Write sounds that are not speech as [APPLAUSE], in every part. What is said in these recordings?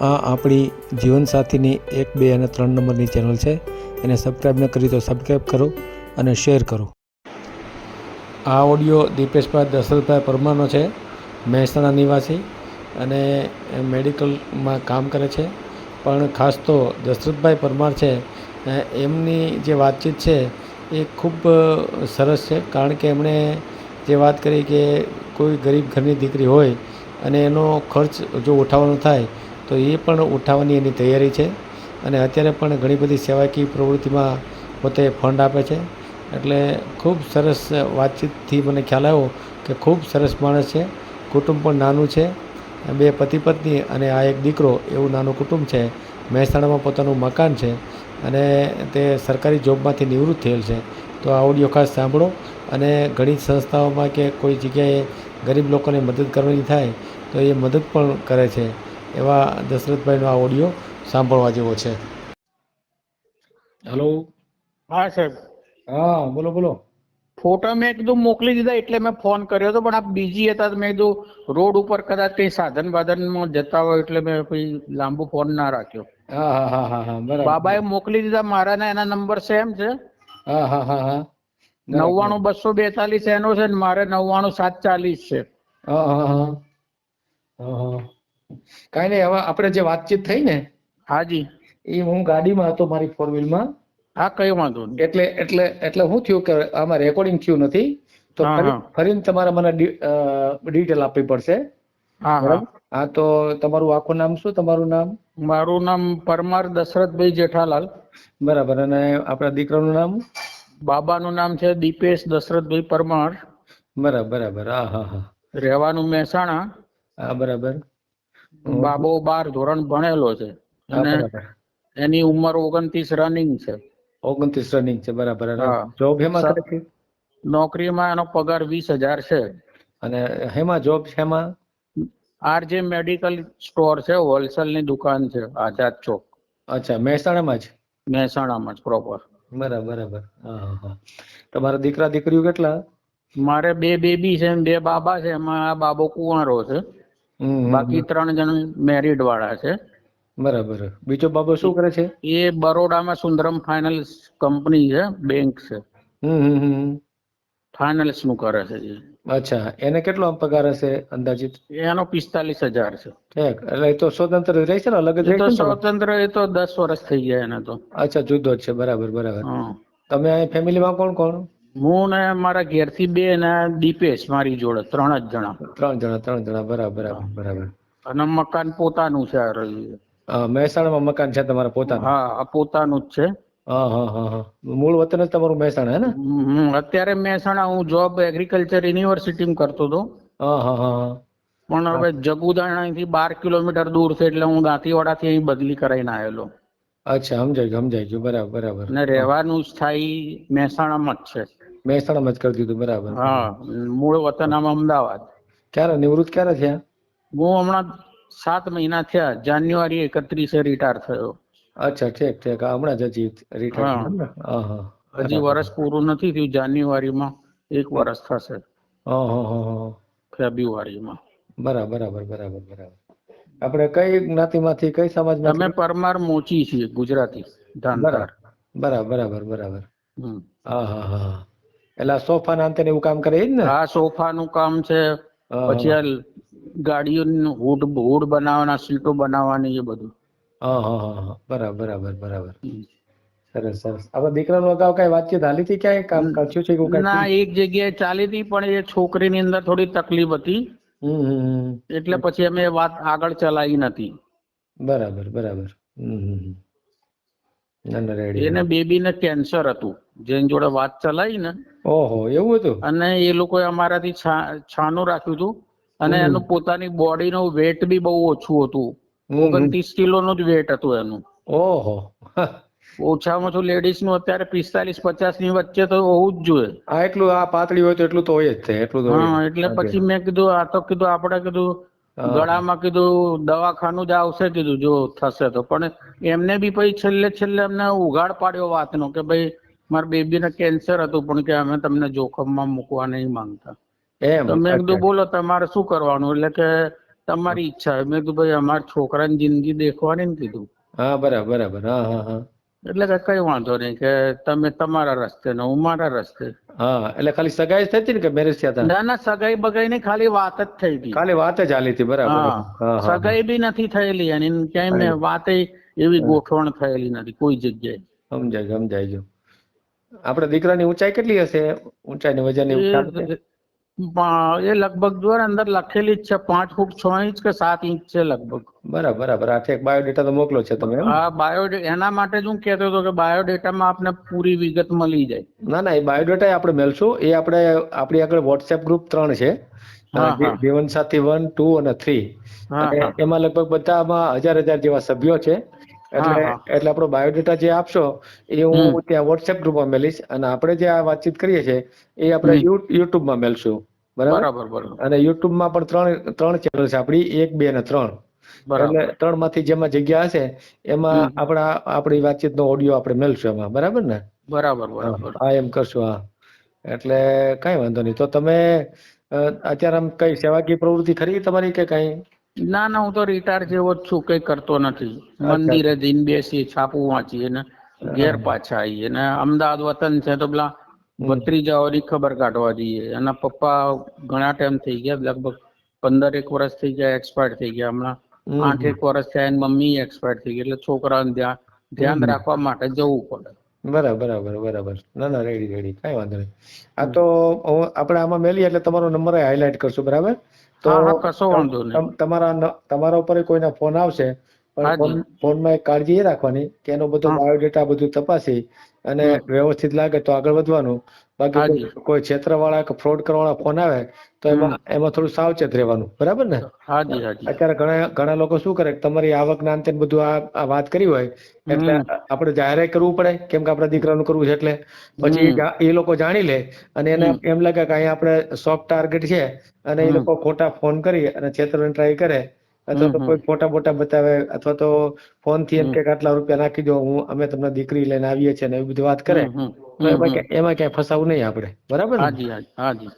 આ આપણી જીવનસાથીની એક, બે અને ત્રણ નંબરની ચેનલ છે. એને સબસ્ક્રાઈબ ન કરી તો સબસ્ક્રાઈબ કરો અને શેર કરો. આ ઓડિયો દીપેશભાઈ દશરથભાઈ પરમારનો છે. મહેસાણા નિવાસી અને મેડિકલમાં કામ કરે છે. પણ ખાસ તો દશરથભાઈ પરમાર છે એમની જે વાતચીત છે એ ખૂબ સરસ છે. કારણ કે એમણે જે વાત કરી કે કોઈ ગરીબ ઘરની દીકરી હોય અને એનો ખર્ચ જો ઉઠાવવાનો થાય તો એ પણ ઉઠાવવાની એની તૈયારી છે. અને અત્યારે પણ ઘણી બધી સેવાકીય પ્રવૃત્તિમાં પોતે ફંડ આપે છે. એટલે ખૂબ સરસ વાતચીતથી મને ખ્યાલ આવ્યો કે ખૂબ સરસ માણસ છે. કુટુંબ પણ નાનું છે. બે પતિ પત્ની અને આ એક દીકરો એવું નાનું કુટુંબ છે. મહેસાણામાં પોતાનું મકાન છે અને તે સરકારી જોબમાંથી નિવૃત્ત થયેલ છે. તો આ ઓડિયો ખાસ સાંભળો અને ઘણી સંસ્થાઓમાં કે કોઈ જગ્યાએ ગરીબ લોકોને મદદ કરવાની થાય તો એ મદદ પણ કરે છે. એવા દશરથભાઈનો આ ઓડિયો સાંભળવા જેવો છે. હલો હા સાહેબ. હા બોલો બોલો. ફોટા મેં કીધું મોકલી દીધા એટલે મેં ફોન કર્યો હતો પણ આપ બીજી હતા મેં કીધું રોડ ઉપર કદાચ કઈ સાધન બાધનમાં જતા હોય એટલે મેં કોઈ લાંબો ફોન ના રાખ્યો. હા હા હા હા હા બરાબર. બાબાએ મોકલી દીધા મારા ને એના નંબર સેમ છે. હા હા હા હા. નવ્વાણું બસો બેતાલીસ એનો છે ને મારે નવ્વાણું સાત ચાલીસ છે. હા હા હા. હા હા. કાંઈ નહીં હવે આપણે જે વાતચીત થઈ ને હાજી. એ હું ગાડીમાં હતો મારી ફોર વ્હીલમાં હા કઈ વાંધો નહીં. એટલે એટલે એટલે શું થયું કે આમાં રેકોર્ડિંગ થયું નથી તો હા, ફરી- હા. ફરીને તમારે મને ડિટેલ આપવી પડશે. હા હા. હા તો તમારું આખું નામ શું? તમારું નામ? મારું નામ પરમાર દશરથભાઈ જેઠાલાલ. બરાબર અને આપણા દીકરાનું નામ? બાબાનું નામ છે દીપેશ દશરથભાઈ પરમાર. બરાબર બરાબર. હા હા હા. રહેવાનું મહેસાણા. હા બરાબર. બાબો બાર ધોરણ ભણેલો છે. અને એની ઉંમર ઓગણત્રીસ રનિંગ છે. ઓગણત્રીસ રનિંગ છે બરાબર. જોબ હેમાં કરે છે? નોકરીમાં એનો પગાર વીસ હજાર છે. અને હેમાં જોબ હેમાં આરજે મેડિકલ સ્ટોર છે હોલસેલની દુકાન છે આઝાદ ચોક. અચ્છા મહેસાણામાં જ? મહેસાણામાં જ પ્રોપર બરાબર બરાબર. હા હા હા. તમારા દીકરા દીકરીઓ કેટલા? મારે બે બેબી છે બે બાબા છે એમાં આ બાબો કુંવારો છે. બાકી ત્રણ જણ મેરિડ વાળા છે. બરાબર. બીજો બાબો શું કરે છે? એ બરોડામાં સુંદરમ ફાઇનાન્સ કંપની છે બેંક છે. ફાઇનાન્સનું કરે છે અચ્છા. એને કેટલો પગાર હશે અંદાજિત? એનો પિસ્તાલીસ હજાર છે. એટલે એ તો સ્વતંત્ર રહે છે ને? અલગ જ તો? સ્વતંત્ર એ તો દસ વર્ષ થઈ ગયા એને તો. અચ્છા જુદો જ છે. બરાબર બરાબર. તમે ફેમિલીમાં કોણ કોણ? હું ને મારા ઘેરથી બે ને દીપેશ મારી જોડે ત્રણ જ જણા. ત્રણ જણા ત્રણ જણા બરાબર બરાબર અને મકાન પોતાનું છે મહેસાણામાં મકાન છે તમારા પોતાનું? હા પોતાનું જ છે. મૂળ વતન જ તમારું મહેસાણા હે ને? અત્યારે મહેસાણા હું જોબ એગ્રીકલ્ચર યુનિવર્સિટીમાં કરતો હતો. પણ હવે જગુદાણાથી બાર કિલોમીટર દૂર છે એટલે હું દાંતીવાડાથી અહીં બદલી કરાઈને આવેલો. અચ્છા સમજાય સમજાય ગયું. બરાબર બરાબર. ને રહેવાનું સ્થાયી મહેસાણામાં જ છે. મહેસાણામાં જ કરી દીધું બરાબર. હા મૂળ વતન આમ અમદાવાદ. ક્યારે? નિવૃત્ત ક્યારે થયા? હું હમણાં સાત મહિના થયા જાન્યુઆરી એકત્રીસે રિટાયર થયો. અચ્છા ઠીક ઠીક. હમણાં જ હજી રિટાયર હજી વર્ષ પૂરું નથી થયું જાન્યુઆરીમાં એક વર્ષ થશે. ફેબ્રુઆરીમાં. બરાબર બરાબર બરાબર બરાબર. આપણે કઈ જ્ઞાતિમાંથી કઈ સમાજ અમે પરમાર મોચી છીએ ગુજરાતી બરાબર બરાબર બરાબર. હા હા હા. એટલે સોફા ના અંતે એવું કામ કરે એ જ ને? આ સોફાનું કામ છે પછી આ ગાડીઓનું હુડ હુડ બનાવવાના સીટો બનાવવાની એ બધું. હા હા બરાબર બરાબર બરાબર. સરસ સરસ. આપણા દીકરાનું અગાઉ કઈ વાતચીત હાલી હતી ક્યાંય? કામ કર્યું છે કે ના? એક જગ્યાએ ચાલી હતી પણ એ છોકરીની અંદર થોડી તકલીફ હતી. એટલે પછી અમે વાત આગળ ચલાવી નથી. બરાબર બરાબર. હમ હમ. ના ના એને બેબીને કેન્સર હતું. જેની જોડે વાત ચલાવી ને. ઓહો એવું હતું? અને એ લોકોએ અમારાથી છા- છાનું રાખ્યું હતું. અને એનું પોતાની બોડીનું વેટ બી બહુ ઓછું હતું. ઓગણત્રીસ કિલોનું જ વેટ હતું એનું. ઓહો. ઓછામાં ઓછું લેડીઝનું અત્યારે પિસ્તાલીસ પચાસની વચ્ચે તો હોવું જ જોઈએ. આ એટલું આ પાતળી હોય તો એટલું તો હોય જ છે એટલું હા એટલે પછી મેં કીધું આ તો કીધું આપણે કીધું. ગળામાં કીધું દવાખાનું જ આવશે કીધું જો થશે તો. પણ એમને બી પછી છેલ્લે છેલ્લે અમને ઉઘાડ પાડ્યો વાતનો કે ભાઈ મારા બેબીને કેન્સર હતું પણ કે અમે તમને જોખમમાં મૂકવા નહીં માંગતા. એમ મેં કીધું બોલો તમારે શું કરવાનું? એટલે કે તમારી ઈચ્છા. મેં કીધું ભાઈ અમારા છોકરાની જિંદગી દેખવાની ને કીધું. હા બરાબર બરાબર. હા હા હા. એટલે કે કઈ વાંધો નહીં કે તમે તમારા રસ્તે ને હું મારા રસ્તે. હા એટલે ખાલી સગાઈ થઈ હતી ને કે મેરેજ થયા હતા ના ના સગાઈ બગાઈ ની ખાલી વાત જ થઈ હતી ખાલી વાત જ હાલી હતી બરાબર. સગાઈ બી નથી થયેલી એની ને ક્યાંય મેં વાતે એવી ગોઠવણ થયેલી નથી કોઈ જગ્યાએ. સમજાય સમજાય ગયું. આપણા દીકરાની ઊંચાઈ કેટલી હશે? ઊંચાઈ ની વજન એવું? એ લગભગ જો અંદર લખેલી જ છે પાંચ ફૂટ છ ઇંચ કે સાત ઇંચ છે લગભગ. બરાબર બરાબર. આ ઠેક બાયોડેટા તો મોકલો છે તમે હા આ બાયો એના માટે જ હું કહેતો હતો કે બાયોડેટામાં આપને પૂરી વિગત મળી જાય. ના ના એ બાયોડેટા આપણે મેળશું એ આપણે આપણી આગળ વોટ્સએપ ગ્રુપ ત્રણ છે. જીવન સાથી વન ટુ અને થ્રી. એમાં લગભગ બધામાં હજાર હજાર જેવા સભ્યો છે. એટલે. એટલે આપણો બાયોડેટા જે આપશો એ હું ત્યાં વોટ્સએપ ગ્રુપમાં મેલીશ. અને આપણે જે આ વાતચીત કરીએ છીએ એ આપણે યુટ્યુબમાં મેલશું. બરાબર? અને યુટ્યુબમાં પણ ત્રણ ત્રણ ચેનલ છે. આપણી એક બે અને ત્રણ. એટલે ત્રણમાંથી જેમાં જગ્યા હશે એમાં. આપણા આપણી વાતચીતનો ઓડિયો આપણે મેળશું એમાં. બરાબર ને? બરાબર બરાબર. હા એમ કરશું હા. એટલે કઈ વાંધો નહીં. તો તમે અત્યારે આમ કઈ સેવાકીય પ્રવૃત્તિ ખરી તમારી કે કઈ? ના ના હું તો રિટાયર જેવો જ છું. કઈ કરતો નથી. મંદિરે જઈને બેસી છાપું વાંચીએ ને ઘેર પાછા આવીએ ને. અમદાવાદ વતન છે તો પેલા ભત્રીજાઓની ખબર કાઢવા જઈએ. એના પપ્પા ઘણા ટાઈમ થઈ ગયા લગભગ પંદર એક વર્ષ થઈ ગયા એક્સપાયર થઈ ગયા. હમણાં આઠ એક વર્ષ થયા એની મમ્મી એક્સપાયર થઈ ગઈ. એટલે છોકરાને ધ્યાન ધ્યાન રાખવા માટે જવું પડે. બરાબર બરાબર બરાબર. ના ના રેડી રેડી. કઈ વાંધો નહીં. આ તો આપણે આમાં મેલીએ એટલે તમારો નંબર હાઇલાઇટ કરશું બરાબર? તો કશો વાંધો નહીં. તમારા તમારા ઉપર કોઈના ફોન આવશે પણ ફોનમાં એક કાળજી એ રાખવાની કે એનો બધો બાયોડેટા બધું તપાસી અને વ્યવસ્થિત લાગે તો આગળ વધવાનું. બાકી કોઈ- ક્ષેત્રવાળા કે ફ્રોડ કરવાળા ફોન આવે તો એમાં એમાં થોડું સાવચેત રહેવાનું. બરાબર ને? અત્યારે ઘણા ઘણા લોકો શું કરે તમારી આવક ના અંતે બધું આ વાત કરી હોય એટલે. આપણે જાહેર કરવું પડે કેમ કે આપણા દીકરાનું કરવું છે એટલે. પછી એ લોકો જાણી લે અને એને એમ લાગે કે અહીંયા આપણે સોફ્ટ ટાર્ગેટ છે અને એ લોકો ખોટા ફોન કરી અને છેતરવાની ટ્રાય કરે અથવા તો કોઈ ફોટા બોટા બતાવે અથવા તો ફોનથી એમ કે આટલા રૂપિયા નાખી દો હું અમે તમને દીકરી લઈને આવીએ છીએ ને એવી બધી વાત કરે. એમાં ક્યાંય- ફસાવું નહીં આપણે. બરાબર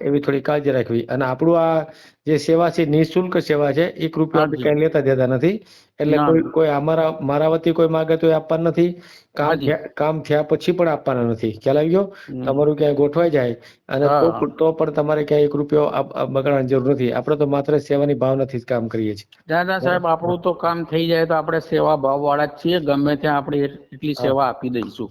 એવી થોડી કાળજી રાખવી. અને આપણું આ જે સેવા છે નિઃશુલ્ક સેવા છે એક રૂપિયા આપણે ક્યાંય લેતા દેતા નથી. એટલે કોઈ કોઈ અમારા મારા વતી કોઈ માગે તો આપવાનું નથી. કામ કામ થયા પછી પણ આપવાના નથી. ખ્યાલ આવી ગયો? તમારું ક્યાંય ગોઠવાઈ જાય અને તો પણ તમારે ક્યાંય એક રૂપિયો બગાડવાની જરૂર નથી. આપણે તો માત્ર સેવાની ભાવનાથી જ કામ કરીએ છીએ. દાદા સાહેબ આપણું તો કામ થઈ જાય તો આપણે સેવા ભાવ વાળા છીએ ગમે ત્યાં આપણે એટલી સેવા આપી દઈશું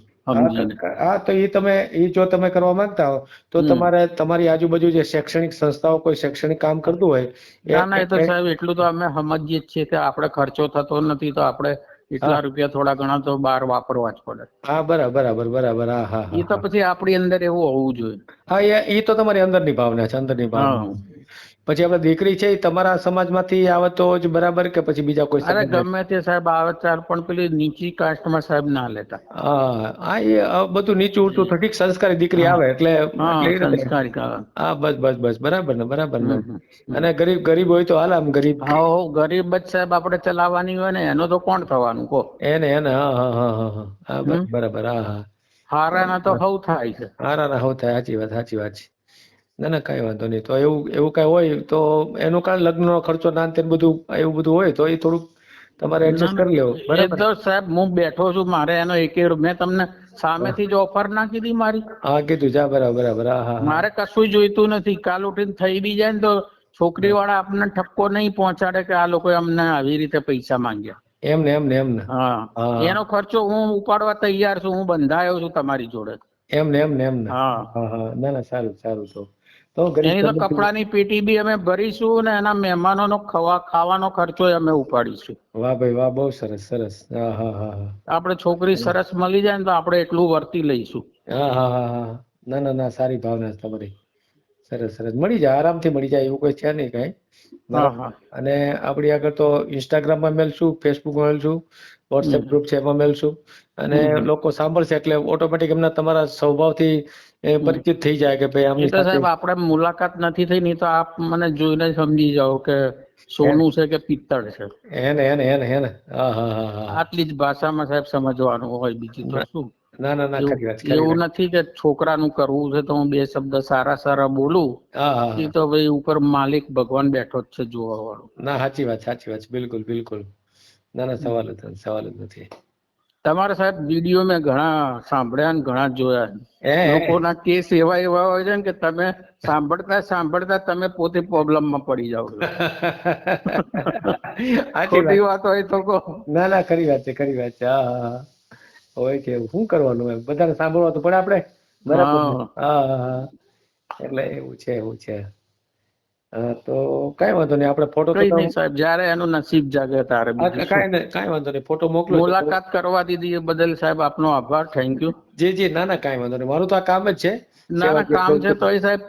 હા તો એ તમે એ જો તમે કરવા માંગતા હો તો તમારે તમારી આજુબાજુ જે શૈક્ષણિક સંસ્થાઓ કોઈ શૈક્ષણિક કામ કરતું હોય એ- ના ના એ તો સાહેબ એટલું તો અમે સમજીએ છીએ કે આપણે ખર્ચો થતો નથી તો આપણે એટલા રૂપિયા થોડા ઘણા તો બહાર વાપરવા જ પડે. હા બરાબર બરાબર બરાબર હા હા એ તો પછી આપણી અંદર એવું હોવું જોઈએ. હા એ તો તમારી અંદરની ભાવના છે અંદરની ભાવના. પછી આપણે દીકરી છે એ તમારા સમાજમાંથી આવે તો જ બરાબર કે પછી બીજા કોઈ અરે ગમે તે સાહેબ આવે ચાર પણ પેલી નીચી કાસ્ટમાં સાહેબ ના લેતા. હા એ બધું નીચું ઊંચું થકી સંસ્કારી દીકરી આવે એટલે હા બસ બસ બસ બરાબર ને બરાબર ને. અને ગરીબ ગરીબ હોય તો હાલ આમ ગરીબ. હા ગરીબ જ સાહેબ આપણે ચલાવવાની હોય ને એનો તો કોણ થવાનું કો એને એને હા હા હા હા. બરાબર હા હા. હારાના તો હવ થાય છે. હારાના હવ થાય સાચી વાત સાચી વાત છે. ના ના કઈ વાંધો નહીં. તો એવું એવું કઈ હોય તો એનું કાંઈ લગ્નનો ખર્ચો ના તે બધું એવું બધું હોય તો એ થોડુંક તમારે એડજસ્ટ કરી લેવું. બરાબર? તો સાહેબ હું બેઠો છું મારે એનો એક મેં તમને સામેથી જ ઓફર ના કીધી મારી. હા કીધું. જા બરાબર બરાબર. હા હા મારે કશું જોઈતું નથી. કાલ ઉઠીને થઈ બી જાય ને તો છોકરી વાળા આપણને ઠપકો નહીં પહોંચાડે કે આ લોકોએ અમને આવી રીતે પૈસા માંગ્યા. એમ ને એમ ને એમ ને હા હા. એનો ખર્ચો હું ઉપાડવા તૈયાર છું. હું બંધાયો છું તમારી જોડે. એમ ને એમ ને એમ ને હા. ના ના સારું સારું તો. તો એની તો કપડાની પેટી બી અમે ભરીશું ને એના મહેમાનોનો ખવા ખાવાનો ખર્ચો અમે ઉપાડીશું. વાહ ભાઈ વાહ બહુ સરસ સરસ. હા હા હા આપણે છોકરી સરસ મળી જાય ને તો આપણે એટલું વર્તી લઈશું. હા હા હા હા. ના ના ના સારી ભાવના તમારી. સરસ સરસ. મળી જાય આરામથી મળી જાય એવું કોઈ છે નહીં કઈ. હા હા. અને આપણી આગળ તો ઇન્સ્ટાગ્રામમાં મેલશું ફેસબુકમાં મેલશું વોટ્સએપ. ગ્રુપ છે એમાં મેલશું. અને લોકો સાંભળશે એટલે ઓટોમેટિક એમના તમારા સ્વભાવથી પરિચિત થઈ જાય કે ભાઈ એ આમની સાહેબ આપણે મુલાકાત નથી થઈ ની તો આપ મને જોઈને સમજી જાઓ કે સોનું છે કે પિત્તળ છે. એને એને એને એને. હા હા હા હા. આટલી જ ભાષામાં સાહેબ સમજવાનું હોય બીજું તો શું? ના ના ના ખરી વાત એવું નથી કે છોકરાનું કરવું છે તો હું બે શબ્દ સારા સારા બોલું. એ તો ભાઈ ઉપર માલિક ભગવાન બેઠો જ છે જોવા વાળો ના સાચી વાત સાચી વાત બિલકુલ બિલકુલ. ના ના સવાલ જ સવાલ જ નથી. તમારા સાહેબ વીડિયો મેં ઘણા સાંભળ્યા ને ઘણા જોયા. લોકોના કેસ એવા એવા હોય છે ને કે તમે સાંભળતા સાંભળતા તમે પોતે પ્રોબ્લેમમાં પડી જાઓ [LAUGHS] ખોટી વાત હોય તો કહો. ના ના ખરી વાત છે ખરી વાત છે. હા હા. હોય કે શું કરવાનું એમ? બધાને સાંભળવા તો પડે આપણે. બરાબર હા. એટલે એવું છે એવું છે. તો કઈ વાંધો નહીં આપણે ફોટો કઈ નહીં સાહેબ જ્યારે એનું નસીબ જાગે તારે. કાંઈ નહીં કાંઈ વાંધો નહીં ફોટો મોકલો મુલાકાત કરવા દીધી એ બદલ સાહેબ આપનો આભાર થેન્ક યુ જી જી ના ના કાંઈ વાંધો નહીં. મારું તો આ કામ જ છે. ના ના કામ છે તો એ સાહેબ.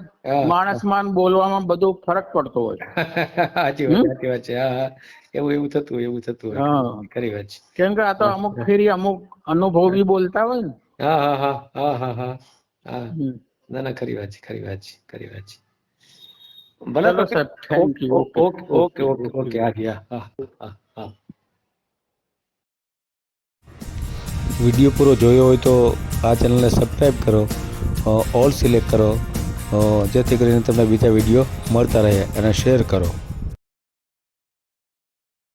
માણસ માન બોલવામાં બધું ફરક પડતો હોય. [LAUGHS] સાચી વાત સાચી વાત છે. હા હા. એવું એવું થતું એવું થતું હા. ખરી વાત છે. કેમ કે આ તો અમુક ફેરી અમુક અનુભવી બોલતા હોય ને. હા હા હા હા હા હા. હા. ના ના ખરી વાત છે ખરી વાત છે ખરી વાત છે. ભલે તો સાહેબ thank you okay okay okay okay okay હા હા હા હા હા. વીડિયો પૂરો જોયો હોય તો આ ચેનલને સબસ્ક્રાઈબ કરો ઓલ સિલેક્ટ કરો જેથી કરીને તમને બીજા વીડિયો મળતા રહે અને શેર કરો.